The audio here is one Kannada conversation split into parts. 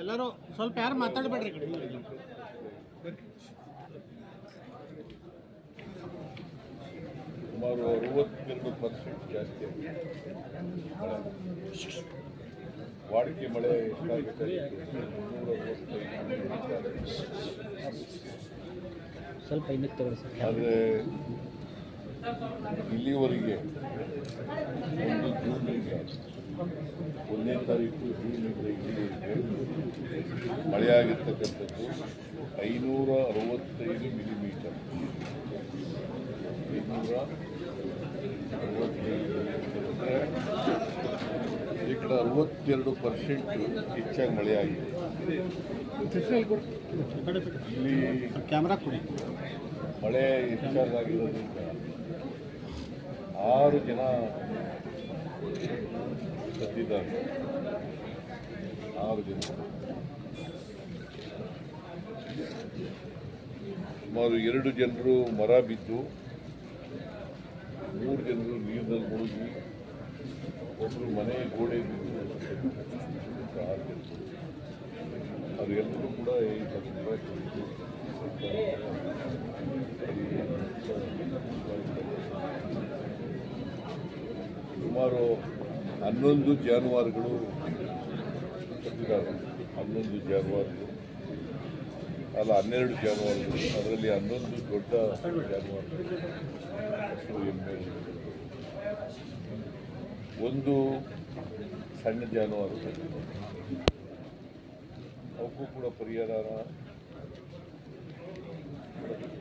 ಎಲ್ಲರೂ ಸ್ವಲ್ಪ ಯಾರು ಮಾತಾಡಬೇಡ್ರಿ ಸುಮಾರು ಅರವತ್ತೆರಡು ಪರ್ಸೆಂಟ್ ಜಾಸ್ತಿ ಆಗಿದೆ. ವಾಡಿಕೆ ಮಳೆ ಸ್ವಲ್ಪ ಇನ್ನೂ ತಗೊಳ್ಳಿ ಸರ್. ಆದರೆ ಇಲ್ಲಿವರೆಗೆ ಒಂದು ಜೂನ್ಗೆ ಒಂದನೇ ತಾರೀಕು ಜೂನ್ ಇಲ್ಲಿ ಮಳೆಯಾಗಿರ್ತಕ್ಕಂಥದ್ದು ಐನೂರ ಅರವತ್ತೈದು ಮಿಲಿಮೀಟರ್. ಐನೂರ ಅರವತ್ತೈದು ಶೇಕಡ ಅರವತ್ತೆರಡು ಪರ್ಸೆಂಟ್ ಹೆಚ್ಚಾಗಿ ಮಳೆಯಾಗಿದೆ. ಇಲ್ಲಿ ಕ್ಯಾಮ್ರಾ ಕೊಡಿ. ಮಳೆ ಹೆಚ್ಚಾಗಿರೋದ್ರಿಂದ ಆರು ಜನ ಸತ್ತಿದ್ದಾರೆ. ಆರು ಜನ. ಸುಮಾರು ಎರಡು ಜನರು ಮರ ಬಿದ್ದು, ಮೂರು ಜನರು ನೀರಿನಲ್ಲಿ ಮುಳುಗಿ ಒಬ್ಬರು ಮನೆ ಗೋಡೆ ಬಿದ್ದು ಆರು ಜನರು ಕೂಡ ಈ ಸುಮಾರು ಹನ್ನೊಂದು ಜಾನುವಾರುಗಳು ಹನ್ನೊಂದು ಜಾನುವಾರುಗಳು. ಅಲ್ಲ, ಹನ್ನೆರಡು ಜಾನುವಾರುಗಳು. ಅದರಲ್ಲಿ ಹನ್ನೊಂದು ದೊಡ್ಡ ಜಾನುವಾರುಗಳು ಒಂದು ಸಣ್ಣ ಜಾನುವಾರು. ಅವಕ್ಕೂ ಕೂಡ ಪರಿಹಾರ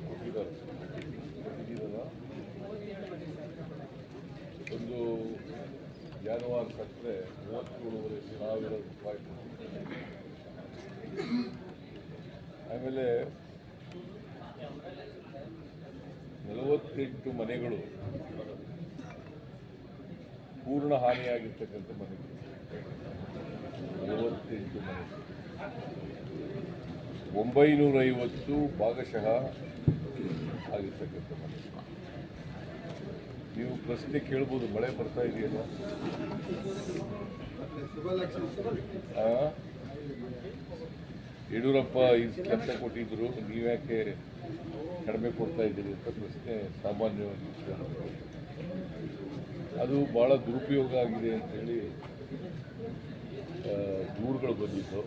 ಕೊಟ್ಟಿದ್ದಾರೆ. ಒಂದು ಜಾನುವಾರು ಸಕ್ಕರೆ ಮೂವತ್ತೇಳುವರೆ ಸಾವಿರ ರೂಪಾಯಿ ಆಮೇಲೆ ನಲವತ್ತೆಂಟು ಮನೆಗಳು ಪೂರ್ಣ ಹಾನಿಯಾಗಿರ್ತಕ್ಕಂಥ ಮನೆಗಳು. ನಲವತ್ತೆಂಟು ಮನೆ ಒಂಬೈನೂರ ಐವತ್ತು ಭಾಗಶಃ ಆಗಿರ್ತಕ್ಕಂಥ ಮನೆ ನೀವು ಪ್ರಶ್ನೆ ಕೇಳ್ಬೋದು, ಮಳೆ ಬರ್ತಾ ಇದೆಯಲ್ಲ? ಯಡಿಯೂರಪ್ಪ ಈ ಕೆಲಸ ಕೊಟ್ಟಿದ್ರು ನೀವ್ಯಾಕೆ ಕಡಿಮೆ ಕೊಡ್ತಾ ಇದ್ದೀರಿ ಅಂತ ಪ್ರಶ್ನೆ ಸಾಮಾನ್ಯವಾಗಿ. ಅದು ಭಾಳ ದುರುಪಯೋಗ ಆಗಿದೆ ಅಂತೇಳಿ ಹೇಳಿ ದೂರುಗಳು ಬಂದಿದ್ದು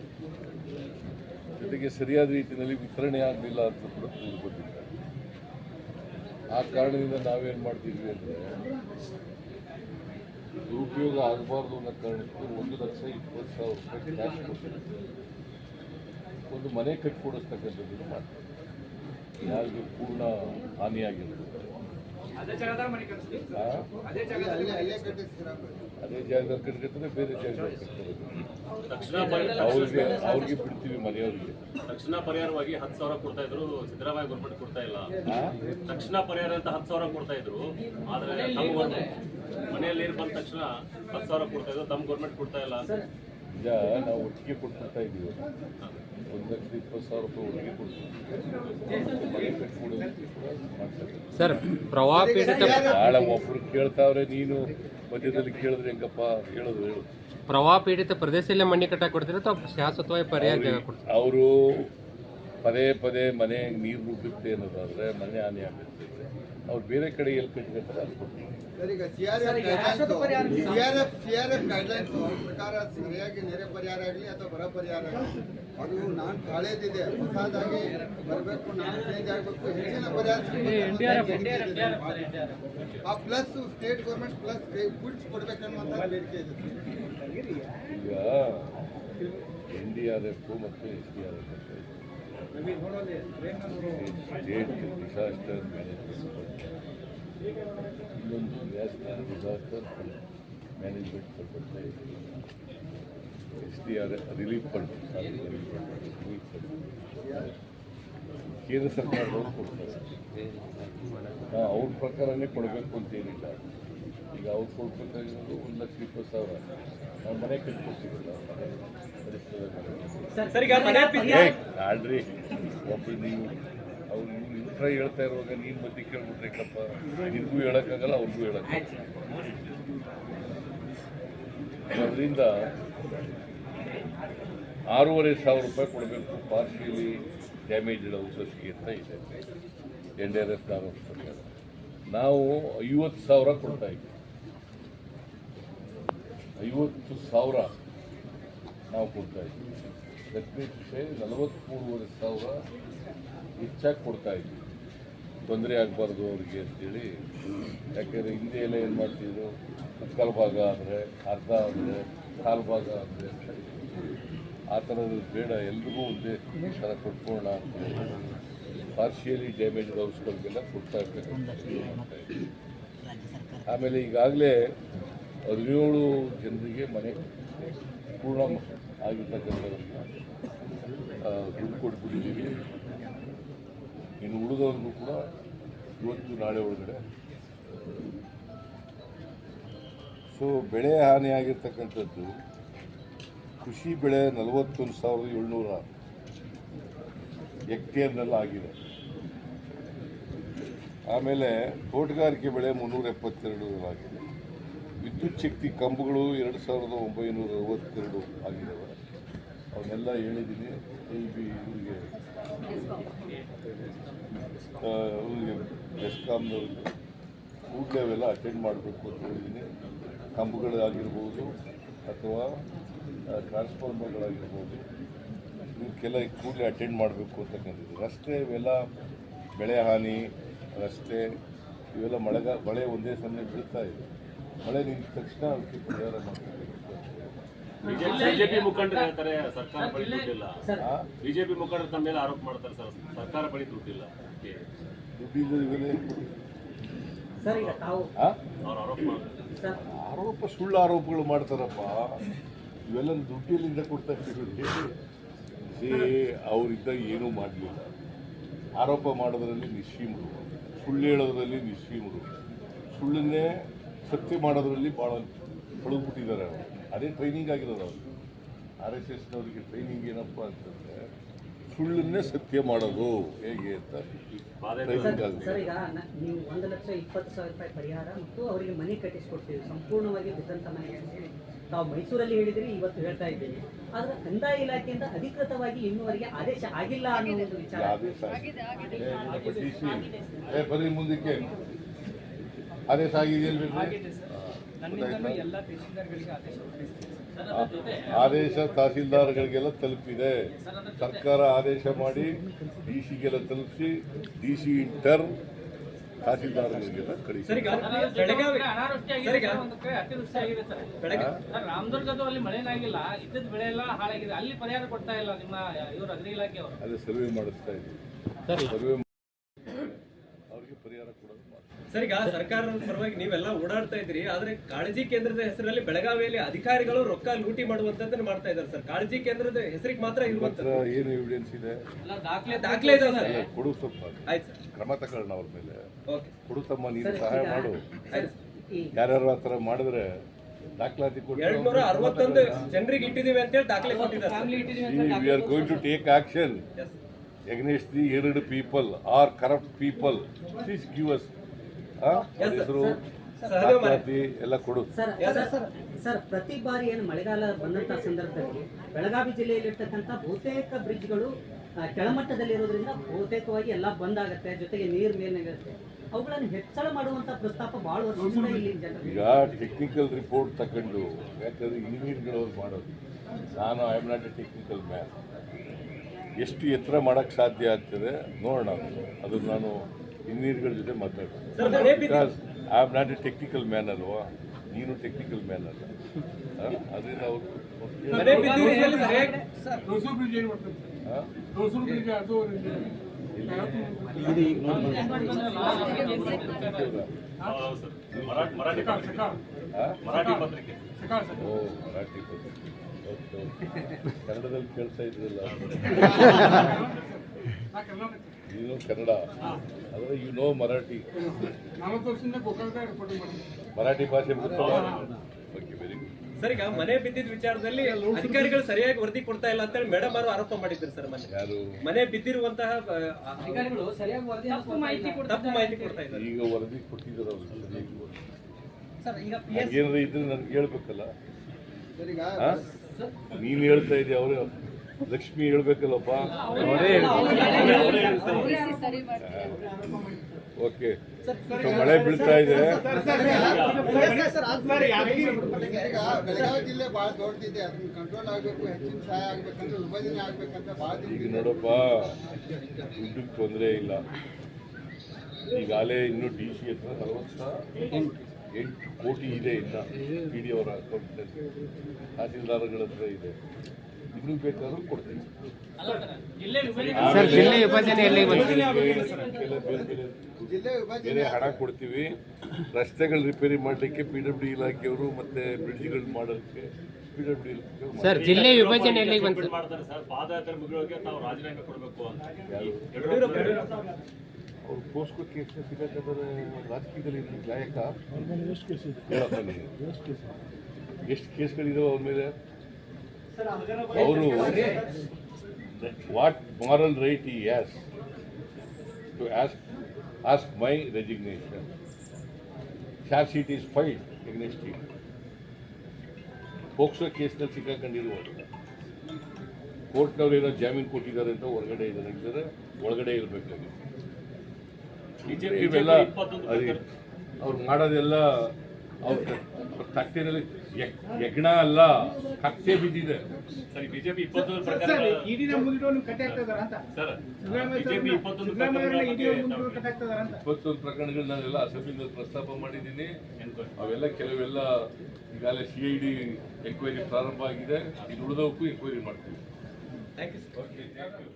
ಜೊತೆಗೆ ಸರಿಯಾದ ರೀತಿಯಲ್ಲಿ ವಿತರಣೆ ಆಗಲಿಲ್ಲ ಅಂತ ಕೂಡ ದೂರು ಬಂದಿದ್ದಾರೆ ಆ ಕಾರಣದಿಂದ ನಾವೇನು ಮಾಡ್ತಿದ್ವಿ ಅಂದರೆ ದುರುಪಯೋಗ ಆಗಬಾರ್ದು ಅನ್ನೋ ಕಾರಣಕ್ಕೆ ಒಂದು ಲಕ್ಷ ಇಪ್ಪತ್ತು ಸಾವಿರ ರೂಪಾಯಿ ಕ್ಯಾಶ್ ಕೊಡ್ತೀವಿ ಒಂದು ಮನೆ ಕಟ್ಕೊಡಿಸ್ತಕ್ಕಂಥದ್ದನ್ನು ಮಾಡ್ತೀವಿ ಯಾರಿಗೂ ಪೂರ್ಣ ಹಾನಿಯಾಗಿರ್ತದೆ? ಅದೇ ಜಾಗದಲ್ಲಿ ಕಟ್ಕೊತಾರೆ ಬೇರೆ ಜಾಗದಲ್ಲಿ ಪರಿ- ಅವ್ರಿಗೆ ಅವ್ರಿಗೆ ಬಿಡ್ತೀವಿ ಮನೆಯವ್ರಿಗೆ. ತಕ್ಷಣ ಪರಿಹಾರವಾಗಿ ಹತ್ತು ಸಾವಿರ ಕೊಡ್ತಾ ಇದ್ರು ಸಿದ್ದರಾಮಯ್ಯ ಗೌರ್ಮೆಂಟ್ ಕೊಡ್ತಾ ಇಲ್ಲ. ತಕ್ಷಣ ಪರಿಹಾರ ಅಂತ ಹತ್ತು ಸಾವಿರ ಕೊಡ್ತಾ ಇದ್ರು ಆದ್ರೆ ಮನೆಯಲ್ಲಿ ನೀರು ಬಂದ ತಕ್ಷಣ ಹತ್ತು ಸಾವಿರ ಕೊಡ್ತಾ ಇದ್ರು ತಮ್ಮ ಗೌರ್ಮೆಂಟ್ ಕೊಡ್ತಾ ಇಲ್ಲ. ಈಗ ನಾವು ಒಟ್ಟಿಗೆ ಕೊಟ್ಬಿಡ್ತಾ ಇದೀವಿ. ಒಂದು ಲಕ್ಷದ ಇಪ್ಪತ್ತು ಸಾವಿರ ರೂಪಾಯಿ ಒಟ್ಟಿಗೆ ಕೊಡ್ತೀವಿ ಸರ್ ಪ್ರವಾಹ ಪೀಡಿತ ಬಹಳ ಒಬ್ರು ಕೇಳ್ತಾವ್ರೆ ನೀನು ಮಧ್ಯದಲ್ಲಿ ಕೇಳಿದ್ರೆ ಹೆಂಗಪ್ಪ ಹೇಳೋದು ಹೇಳು. ಪ್ರವಾಹ ಪೀಡಿತ ಪ್ರದೇಶದಲ್ಲೇ ಮಣ್ಣಿ ಕಟ್ಟಾಕ್ ಕೊಡ್ತೀರ ಅಥವಾ ಶಾಶ್ವತವಾಗಿ ಪರ್ಯಾಯ ಜಾಗ ಕೊಡ್ತೀರಾ ಅವರು ಪದೇ ಪದೇ ಮನೆ ನೀರು ರೂಪಿಸುತ್ತೆ ಅನ್ನೋದಾದ್ರೆ ಮನೆ ಹಾನಿ ಆಗುತ್ತೆ ಅವ್ರು ಬೇರೆ ಕಡೆ ಎಲ್ಲಿ ಕಟ್ಟಿರ್ತಾರೆ ಅಲ್ಲಿ ಸರ್ ಈಗ ಸಿಆರ್ಎಫ್ ಸಿಆರ್ಎಫ್ ಸಿಆರ್ಎಫ್ ಗೈಡ್ಲೈನ್ಸ್ ಪ್ರಕಾರ ಸರಿಯಾಗಿ ನೆರೆ ಪರಿಹಾರ ಆಗಲಿ ಅಥವಾ ಬರ ಪರಿಹಾರ ಆಗಲಿ ಅದು ನಾನು ಹಳೇದಿದೆ ಹೊಸದಾಗಿ ಬರಬೇಕು ನಾನು ಚೇಂಜ್ ಆಗಬೇಕು ಹೆಚ್ಚಿನ ಪರಿಹಾರ ಆ plus state government plus goods ಕೊಡ್ಬೇಕನ್ನುವಂಥ ಬೇಡಿಕೆ ಇದೆ ಈಗ ಎನ್ ಡಿ ಆರ್ ಎಫ್ ಮತ್ತು S D R F state disaster management ಇನ್ನೊಂದು ನ್ಯಾಷನಲ್ ಡಿಸಾಸ್ಟರ್ ಮ್ಯಾನೇಜ್ಮೆಂಟ್ ಬರುತ್ತೆ S D R F relief fund relief fund ಕೇಂದ್ರ ಸರ್ಕಾರದವರು ಕೊಡ್ತಾರೆ ಹಾಂ ಅವ್ರ ಪ್ರಕಾರನೇ ಕೊಡಬೇಕು ಅಂತೇನಿಲ್ಲ ಈಗ ಅವ್ರು ಕೊಡ್ಬೇಕಾಗಿರೋದು ಒಂದು ಲಕ್ಷ ಇಪ್ಪತ್ತು ಸಾವಿರ ನಾವು ಮನೆ ಕಟ್ಕೊಡ್ತೀವಲ್ಲ ಆಡ್ರಿ ಒಬ್ಬರು ನೀವು ಇಂಟ್ರ ಹೇಳ್ತಾ ಇರುವಾಗ ನೀನು ಮಧ್ಯೆ ಕೇಳ್ಬಿಡ್ಬೇಕಪ್ಪ ಕಪ್ಪ ನಿನಗೂ ಹೇಳೋಕ್ಕಾಗಲ್ಲ, ಅವ್ರಿಗೂ ಹೇಳೋಕ್ಕಾಗಲ್ಲ. ಅದರಿಂದ ಆರೂವರೆ ಸಾವಿರ ರೂಪಾಯಿ ಕೊಡಬೇಕು ಪಾರ್ಶಿಯಲಿ ಡ್ಯಾಮೇಜ್ ಹೌಸಸ್ಗೆ ಅಂತ ಇದೆ. ಎನ್ ಆರ್ ಎಫ್ ಪ್ರಕಾರ ನಾವು ಐವತ್ತು ಸಾವಿರ ಕೊಡ್ತಾ ಇದ್ದೀವಿ. ಐವತ್ತು ಸಾವಿರ ನಾವು ಕೊಡ್ತಾ ಇದ್ದೀವಿ. ಲಕ್ಷ್ಮೀ ನಲವತ್ತ್ಮೂರುವರೆ ಸಾವಿರ ಹೆಚ್ಚಾಗಿ ಕೊಡ್ತಾ ಇದ್ದೀವಿ. ತೊಂದರೆ ಆಗಬಾರ್ದು ಅವ್ರಿಗೆ ಅಂತೇಳಿ. ಯಾಕೆಂದರೆ ಹಿಂದೆ ಎಲ್ಲ ಏನು ಮಾಡ್ತಿದ್ರು? ಮುಕ್ಕಾಲು ಭಾಗ ಅಂದರೆ ಅರ್ಧ ಅಂದರೆ ಕಾಲು ಭಾಗ ಅಂದರೆ ಆ ಥರದ್ದು ಬೇಡ, ಎಲ್ರಿಗೂ ಒಂದೇ ಥರ ಕೊಟ್ಕೊಳ್ಳೋಣ ಅಂತ ಪಾರ್ಷಿಯಲಿ ಡ್ಯಾಮೇಜ್ ಹೌಸ್ಗಳಿಗೆಲ್ಲ ಕೊಡ್ತಾ ಇರ್ಬೇಕು ಆಮೇಲೆ ಈಗಾಗಲೇ ಹದಿನೇಳು ಜನರಿಗೆ ಮನೆ ಪೂರ್ಣ ಆಗಿರ್ತಕ್ಕಂಥ ದುಡ್ಡು ಕೊಟ್ಬಿಟ್ಟಿದ್ದೀವಿ. ಇನ್ನು ಉಳಿದವ್ರಿಗೂ ಕೂಡ ಇವತ್ತು ನಾಳೆ ಒಳಗಡೆ. ಸೊ ಬೆಳೆ ಹಾನಿಯಾಗಿರ್ತಕ್ಕಂಥದ್ದು ಕೃಷಿ ಬೆಳೆ ನಲವತ್ತೊಂದು ಸಾವಿರದ ಏಳ್ನೂರ ಹೆಕ್ಟೇರ್ನೆಲ್ಲ ಆಗಿದೆ. ಆಮೇಲೆ ತೋಟಗಾರಿಕೆ ಬೆಳೆ ಮುನ್ನೂರ ಎಪ್ಪತ್ತೆರಡು ಆಗಿದೆ. ವಿದ್ಯುತ್ ಶಕ್ತಿ ಕಂಬಗಳು ಎರಡು ಸಾವಿರದ ಒಂಬೈನೂರ ಅರವತ್ತೆರಡು ಅವನ್ನೆಲ್ಲ ಹೇಳಿದ್ದೀನಿ. ಇಲ್ಲಿ ಬಿ ಇವರಿಗೆ. ಆ, ಅವ್ರಿಗೆ ಬೆಸ್ಕಾಮ್ನವ್ರಿಗೆ ಕೂಡಲೇ ಅಟೆಂಡ್ ಮಾಡಬೇಕು ಅಂತ ಹೇಳಿದ್ದೀನಿ. ಕಂಬಗಳಾಗಿರ್ಬೋದು ಅಥವಾ ಟ್ರಾನ್ಸ್ಫಾರ್ಮರ್ಗಳಾಗಿರ್ಬೋದು ಇವಕ್ಕೆಲ್ಲ ಕೂಡಲೇ ಅಟೆಂಡ್ ಮಾಡಬೇಕು ಅಂತಕ್ಕಂಥದ್ದು ರಸ್ತೆ ಇವೆಲ್ಲ ಬೆಳೆ ಹಾನಿ ರಸ್ತೆ ಇವೆಲ್ಲ ಮಳೆಗ ಮಳೆ ಒಂದೇ ಸಮಯ ಬೀಳ್ತಾ ಇದೆ. ಮಳೆ ನಿಂತ ತಕ್ಷಣ ಅದಕ್ಕೆ ಪರಿಹಾರ ಮಾಡಬೇಕು ಬಿಜೆಪಿ ಮುಖಂಡರು ಹೇಳ್ತಾರೆ ಸರ್ಕಾರ ಬಳಿ ದುಡ್ಡಿಲ್ಲ. ಬಿಜೆಪಿ ಮುಖಂಡರು ತಮ್ಮ ಮೇಲೆ ಆರೋಪ ಮಾಡ್ತಾರೆ ಸರ್. ಸರ್ಕಾರ ಬಳಿ ದುಡ್ಡಿಲ್ಲ. ದುಡ್ಡಿಲ್ಲದ ಆರೋಪ ಮಾಡ್ತಾರೆ. ಸರ್. ಆರೋಪ ಸುಳ್ಳು ಆರೋಪಗಳು ಮಾಡ್ತಾರಪ್ಪ. ಇವೆಲ್ಲ ದುಡ್ಡಿಲಿಂದ ಕೊಡ್ತಾ ಇದ್ದೀವಿ. ಅವರಿಂದ ಏನೂ ಮಾಡಲಿಲ್ಲ. ಆರೋಪ ಮಾಡೋದ್ರಲ್ಲಿ ನಿಶ್ಚೀಮರು ಸುಳ್ಳು ಹೇಳೋದ್ರಲ್ಲಿ ನಿಶ್ಚೀಮರು ಸುಳ್ಳನ್ನೇ ಸತ್ಯ ಮಾಡೋದ್ರಲ್ಲಿ ಭಾಳ ಹೊಳಗ್ಬಿಟ್ಟಿದ್ದಾರೆ ಅವರು. ಅದೇ ಟ್ರೈನಿಂಗ್ ಆಗಿರೋದು ಅವರು. ಆರ್ ಎಸ್ ಎಸ್ನವರಿಗೆ ಟ್ರೈನಿಂಗ್ ಏನಪ್ಪ ಅಂತಂದರೆ ಸುಳ್ಳನ್ನೇ ಸತ್ಯ ಮಾಡೋದು. ಹೇಗೆ ಅಂತ. ಟ್ರೈನಿಂಗ್ ಸರ್ ಈಗ ನೀವು ಒಂದು ಲಕ್ಷ ಇಪ್ಪತ್ತು ಸಾವಿರ ರೂಪಾಯಿ ಪರಿಹಾರ ಮತ್ತು ಅವರಿಗೆ ಮನೆ ಕಟ್ಟಿಸ್ಕೊಡ್ತೀವಿ. ಸಂಪೂರ್ಣವಾಗಿ ಬಿದ್ದಂಥ ಮನೆ ಅಂತೇಳಿ ತಾವು ಮೈಸೂರಲ್ಲಿ ಹೇಳಿದಿರಿ ಇವತ್ತು ಹೇಳ್ತಾ ಇದ್ದೀವಿ ಆದ್ರೆ ಕಂದಾಯ ಇಲಾಖೆಯಿಂದ ಅಧಿಕೃತವಾಗಿ ಇನ್ನುವರೆಗೆ ಆದೇಶ ಆಗಿಲ್ಲ ಅನ್ನೋ ಒಂದು ವಿಚಾರ. ಆದೇಶ ಆಗಿದೆ. ಮುಂದಕ್ಕೆ. ಆದೇಶ ಆಗಿದೆಯಲ್ರಿ? ಆದೇಶ ತಹಸೀಲ್ದಾರ್ಗಳಿಗೆಲ್ಲ ತಲುಪಿದೆ. ಸರ್ಕಾರ ಆದೇಶ ಮಾಡಿ ಡಿ ಸಿಗೆಲ್ಲ ತಲುಪಿಸಿ ಡಿ ಸಿ ಇಂಟರ್ ತಹಸೀಲ್ದಾರ್ಗಳಿಗೆಲ್ಲ ಕಳಿಸಿ. ಅಲ್ಲಿ ಮಳೆನಾಗಿಲ್ಲ ಇದ್ದದ ಬೆಳೆ ಎಲ್ಲ ಹಾಳಾಗಿದೆ. ಅಲ್ಲಿ ಪರಿಹಾರ ಕೊಡ್ತಾ ಇಲ್ಲ ನಿಮ್ಮ ಇವರು ಅಗ್ರಿ ಇಲಾಖೆಯವರು. ಅದೇ ಸರ್ವೆ ಮಾಡಿಸ್ತಾ ಇದ್ದೀವಿ. ಸರಿ ಸರ್ವೆ ಪರಿಹಾರ ಕೊಡೋದು ಮಾಡ್ತೀವಿ. ಸರ್ ಈಗ ಸರ್ಕಾರದ ಪರವಾಗಿ ನೀವೆಲ್ಲ ಓಡಾಡ್ತಾ ಇದ್ರಿ ಆದ್ರೆ ಕಾಳಜಿ ಕೇಂದ್ರದ ಹೆಸರಲ್ಲಿ ಬೆಳಗಾವಿಯಲ್ಲಿ ಅಧಿಕಾರಿಗಳು ರೊಕ್ಕ ಲೂಟಿ ಮಾಡುವಂತದನ್ನ ಮಾಡ್ತಾ ಇದ್ದಾರೆ ಸರ್. ಕಾಳಜಿ ಕೇಂದ್ರದ ಹೆಸರಿಗೆ ಮಾತ್ರ ಇರುವಂತದ್ದು. ಏನು ಎವಿಡೆನ್ಸ್ ಇದೆ? ಎಲ್ಲ ದಾಖಲೆ ದಾಖಲೆ ಇದೆ ಸರ್. ಕೊಡು ಸ್ವಲ್ಪ. ಆಯ್ತು ಸರ್. ಕ್ರಮ ತಗೊಳ್ಳೋಣ ಅವ್ರ ಮೇಲೆ. ಓಕೆ. ಕೊಡು ತಮ್ಮ ನೀನು ಸಹಾಯ ಮಾಡು. ಯಾರ್ಯಾರು ಆ ಥರ ಮಾಡಿದ್ರೆ ದಾಖಲಾತಿ ಕೊಟ್ಟು ನೂರ ಅರವತ್ತೊಂದು ಜನರಿಗೆ ಇಟ್ಟಿದೀವಿ ಅಂತೇಳಿ ದಾಖಲೆ ಕೊಟ್ಟಿದ್ದಾರೆ we are going to take action against the ಎರಡು people are corrupt people please give us ಹೆಸರು Yes. ದಾಖಲಾತಿ ಎಲ್ಲ ಕೊಡು. ಸರ್ ಸರ್, ಪ್ರತಿ ಬಾರಿ ಏನು ಮಳೆಗಾಲ ಬಂದಂತ ಸಂದರ್ಭದಲ್ಲಿ ಬೆಳಗಾವಿ ಜಿಲ್ಲೆಯಲ್ಲಿರ್ತಕ್ಕಂಥ ಬಹುತೇಕ ಬ್ರಿಡ್ಜ್ಗಳು ಕೆಳಮಟ್ಟದಲ್ಲಿ ಇರೋದ್ರಿಂದ ಬಹುತೇಕವಾಗಿ ಎಲ್ಲ ಬಂದ್ ಆಗುತ್ತೆ ಜೊತೆಗೆ ನೀರು ಮೇಲಿರುತ್ತೆ ಅವುಗಳನ್ನು ಹೆಚ್ಚಳ ಮಾಡುವಂತ ಪ್ರಸ್ತಾಪ ಬಹಳ ವರ್ಷದಿಂದ ಇಲ್ಲಿ ಜನರಿಗೆ ಈಗ ಟೆಕ್ನಿಕಲ್ ರಿಪೋರ್ಟ್ ತಗೊಂಡು ಯಾಕಂದ್ರೆ ಇಂಜಿನಿಯರ್ಗಳು ಮಾಡೋದು. ನಾನು I am not a technical man ಎಷ್ಟು ಎತ್ತರ ಮಾಡೋಕ್ಕೆ ಸಾಧ್ಯ ಆಗ್ತದೆ ನೋಡೋಣ ಅದು. ನಾನು ಇಂಜಿನಿಯರ್ಗಳ ಜೊತೆ ಮಾತಾಡ್ತೀನಿ. Because I am not a technical man ಅಲ್ವಾ? ನೀನು ಟೆಕ್ನಿಕಲ್ ಮ್ಯಾನ್ ಅಲ್ಲ? ಅದರಿಂದ ಅವರು ಮರಾಠಿ ಪತ್ರಿಕೆ. ಓ ಮರಾಠಿ ಪತ್ರಿಕೆ. ಕನ್ನಡದಲ್ಲಿ ಕೇಳ್ತಾ ಇದ್ರಲ್ಲ. ನೀನು ಕನ್ನಡ. ಆದರೆ ಯು ನೋ ಮರಾಠಿ. ಮರಾಠಿ ಭಾಷೆ ಓಕೆ ವೆರಿ ಗುಡ್ ಸರ್ ಈಗ ಮನೆ ಬಿದ್ದಿದ್ದ ವಿಚಾರದಲ್ಲಿ ಅಧಿಕಾರಿಗಳು ಸರಿಯಾಗಿ ವರದಿ ಕೊಡ್ತಾ ಇಲ್ಲ ಅಂತೇಳಿ ಮೇಡಮ್ ಅವರು ಆರೋಪ ಮಾಡಿದ್ರು ಸರ್ ಮನೆ ಯಾರು? ಮನೆ ಬಿದ್ದಿರುವಂತಹ ಅಧಿಕಾರಿಗಳು ಸರಿಯಾಗಿ ವರದಿ ತಪ್ಪು ಮಾಹಿತಿ ಕೊಡ್ತಾ ಇದ್ದಾರೆ. ಈಗ ವರದಿ ಕೊಟ್ಟಿದ್ದಾರೆ ಅವರು ಸರಿಯಾಗಿ. ಸರ್ ಹಾಗೇನಾದ್ರು ಇದ್ರೆ ನನಗೆ ಹೇಳ್ಬೇಕಲ್ಲ. ಸರ್? ನೀನ್ ಹೇಳ್ತಾ ಇದ್ದೀಯ ಅವರೇ. ಲಕ್ಷ್ಮಿ ಹೇಳ್ಬೇಕಲ್ಲಪ್ಪ? ಓಕೆ ಮಳೆ ಬೀಳ್ತಾ ಇದೆ. ಈಗ ನೋಡಪ್ಪ ದುಡ್ಡಿಗೆ ತೊಂದರೆ ಇಲ್ಲ. ಈಗಾಗಲೇ ಇನ್ನು ಡಿ ಸಿ ಹತ್ರ ನಲವತ್ತ ಎಂಟು ಕೋಟಿ ಇದೆ ಇಲ್ಲ ಪಿ ಡಿ ಅವರ ಅಕೌಂಟ್ನಲ್ಲಿ ತಹಸೀಲ್ದಾರ್ಗಳ ಹತ್ರ ಇದೆ. ಇನ್ನೂ ಬೇಕಾದರೂ ಕೆಲ ಬೇರೆ ಹಣ ಕೊಡ್ತೀವಿ. ರಸ್ತೆಗಳು ರಿಪೇರಿ ಮಾಡಲಿಕ್ಕೆ ಪಿ ಡಬ್ಲ್ಯೂ ಡಿ ಇಲಾಖೆಯವರು ಮತ್ತೆ ಬ್ರಿಡ್ಜ್ಗಳು ಮಾಡೋದಕ್ಕೆ ಪಿ ಡಬ್ಲ್ಯೂ ಡಿ ಸರ್ ಜಿಲ್ಲೆ ವಿಭಜನೆ ಮಾಡ್ತಾರೆ ಸರ್ ಪಾದಯಾತ್ರೆ ಮುಗಿಯೋಕೆ ತಾವು ರಾಜೀನಾಮೆ ಕೊಡಬೇಕು ಅಂತ. ಅವ್ರು ಪೋಸ್ಕೋ ಕೇಸ್ ಸಿಗಬೇಕಾದ್ರೆ ರಾಜಕೀಯದಲ್ಲಿ ಗಾಯಕ? ಎಷ್ಟು ಕೇಸ್ ನೀನು ಎಷ್ಟು ಕೇಸ್ಗಳಿದಾವೆ ಅವ್ರ ಮೇಲೆ? ಅವರು ವಾಟ್ ಮಾರಲ್ ರೈಟ್ ಈ has to ask ask my resignation charge sheet is filed against it POCSO ಕೇಸ್ನಲ್ಲಿ ಸಿಕ್ಕಾಕೊಂಡಿರುವಾಗ ಕೋರ್ಟ್ನವ್ರು ಏನೋ ಜಾಮೀನು ಕೊಟ್ಟಿದ್ದಾರೆ ಅಂತ ಹೊರಗಡೆ ಇದ್ದಾರೆ. ಇದ್ದಾರೆ ಒಳಗಡೆ ಇರಬೇಕಾಗಿತ್ತು ಇವೆಲ್ಲ ಅವ್ರು ಮಾಡೋದೆಲ್ಲ ಅವ್ರ ತಟ್ಟೆನಲ್ಲಿ ಯಜ್ಞ ಅಲ್ಲ ಕತ್ತೆ ಬಿದ್ದಿದೆ. ಸರಿ ಬಿಜೆಪಿ ಇಪ್ಪತ್ತೊಂದು ಪ್ರಕಾರ ಇಪ್ಪತ್ತೊಂದು ಪ್ರಕರಣಗಳ ನಾನೆಲ್ಲ ಅಸೆಂಬ್ಲಿನಲ್ಲಿ ಪ್ರಸ್ತಾಪ ಮಾಡಿದ್ದೀನಿ. ಅವೆಲ್ಲ ಕೆಲವೆಲ್ಲ ಈಗಾಗಲೇ ಸಿ ಐ ಡಿ ಎಂಕ್ವೈರಿ ಪ್ರಾರಂಭ ಆಗಿದೆ. ಇದು ಉಳಿದವಕ್ಕೂ ಎಂಕ್ವೈರಿ ಮಾಡ್ತೀವಿ thank you okay thank you